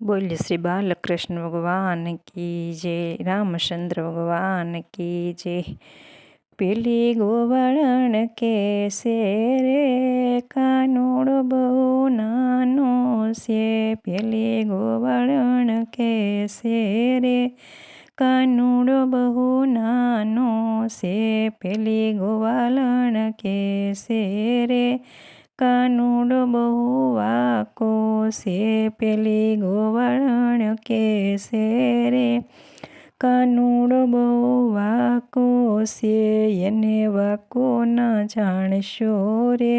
બોલ્ય શ્રી બાલકૃષ્ણ ભગવાન કી જય રામચંદ્ર ભગવાન કી જય. પેલી ગોવાળણ કે છે રે, કાનુડો બહુ નાનો છે. પેલી ગોવાળણ કે છે રે, કાનુડો બહુ નાનો છે. પેલી ગોવાળણ કે છે કાનુડો બહુ વાકો છે પેલી ગોવાળણ કે છે રે કાનુડો બહુ વાકો છે એને વાકો ના જાણશો રે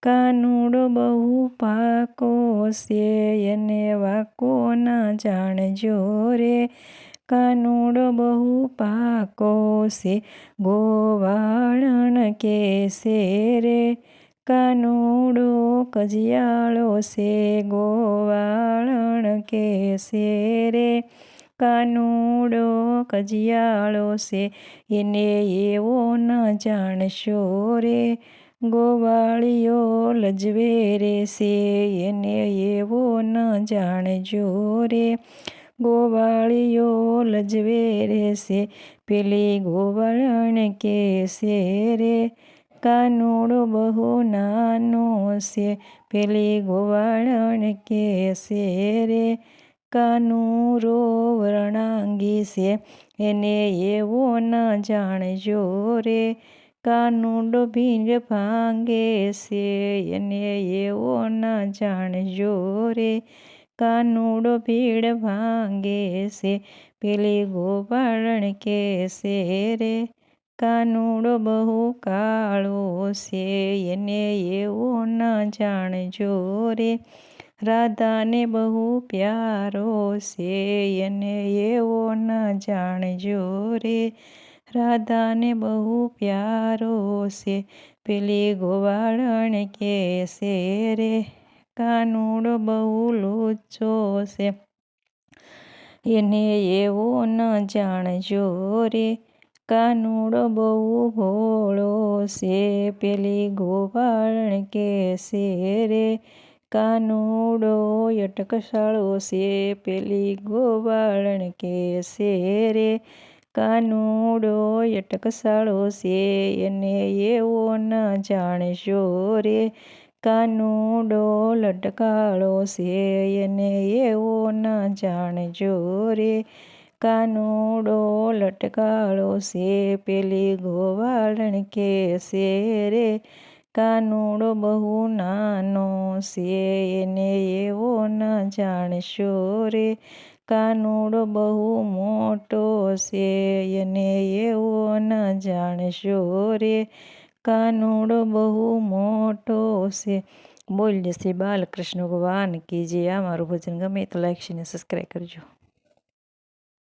કાનુડો બહુ પાકો છે એને વાકો ના જાણજો રે કાનુડો બહુ પાકો છે ગોવાળણ કે છે રે કાનુડો કજિયાળો સે ગોવાળણ કે સે રે કાનુડો કજિયાળો સે એને એવો ન જાણશો રે ગોવાળીઓ લજવે રે સે એને એવો ન જાણજો રે ગોવાળીઓ લજવે રે સે પેલી ગોવાળણ કે સે રે કાનુડો બહુ નાનો છે. પેલી ગોવાળણ કે છે રે? કાનુરો વર્ણાંગી છે. એને એવો ન જાણજો રે. કાનુડો ભીંડ ભાંગે છે. એને એવો ન જાણજો રે. કાનુડો ભીડ ભાંગે છે. પેલી ગોવાળણ કે છે રે? કાનુડો બહુ કાળો છે, એને એવો ન જાણજો રે. રાધાને બહુ પ્યારો છે, એને એવો ન જાણજો રે. રાધાને બહુ પ્યારો છે, પેલી ગોવાળણ કે છે રે? કાનુડો બહુ લોચો છે, એને એવો ન જાણજો રે. કાનુડો બહુ ભોળો છે, પેલી ગોવાળણ કે છે રે? કાનુડો અટકશાળો છે, પેલી ગોવાળણ કે છે રે? કાનુડો અટકશાળો છે, એને એવો ન જાણશો રે? કાનુડો લટકાળો છે, એને એવો ન જાણજો રે? કાનુડો લટકાળો છે પેલી ગોવાળણ કે છે રે કાનુડો બહુ નાનો છે એને એવો ન જાણશો રે કાનુડો બહુ મોટો છે એને એવો ન જાણશો રે કાનુડો બહુ મોટો છે બોલ્ય શ્રી બાલકૃષ્ણ ભગવાન કી જે આ મારું ભજન ગમે તો લાઈક અને સબસ્ક્રાઈબ કરજો